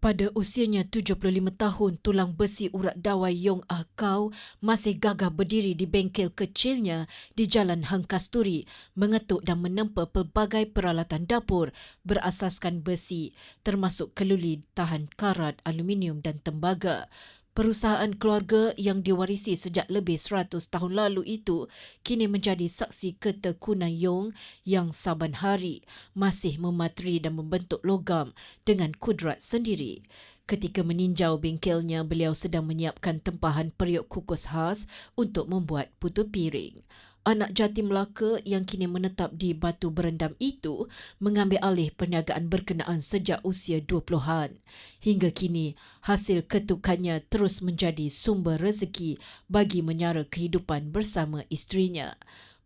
Pada usianya 75 tahun, tulang besi urat dawai Yong Ah Kau masih gagah berdiri di bengkel kecilnya di Jalan Hang Kasturi, mengetuk dan menempa pelbagai peralatan dapur berasaskan besi, termasuk keluli tahan karat, aluminium dan tembaga. Perusahaan keluarga yang diwarisi sejak lebih 100 tahun lalu itu kini menjadi saksi ketekunan Yong yang saban hari masih memateri dan membentuk logam dengan kudrat sendiri. Ketika meninjau bengkelnya, beliau sedang menyiapkan tempahan periuk kukus khas untuk membuat putu piring anak jati Melaka yang kini menetap di Batu Berendam itu mengambil alih perniagaan berkenaan sejak usia 20-an. Hingga kini, hasil ketukannya terus menjadi sumber rezeki bagi menyara kehidupan bersama isterinya.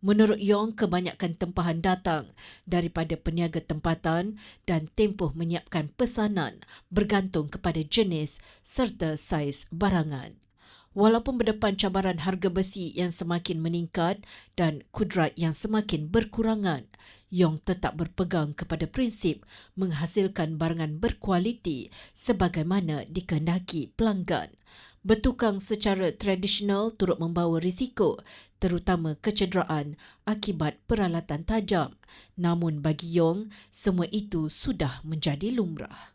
Menurut Yong, kebanyakan tempahan datang daripada peniaga tempatan dan tempoh menyiapkan pesanan bergantung kepada jenis serta saiz barangan. Walaupun berdepan cabaran harga besi yang semakin meningkat dan kudrat yang semakin berkurangan, Yong tetap berpegang kepada prinsip menghasilkan barangan berkualiti sebagaimana dikehendaki pelanggan. Bertukang secara tradisional turut membawa risiko terutama kecederaan akibat peralatan tajam. Namun bagi Yong, semua itu sudah menjadi lumrah.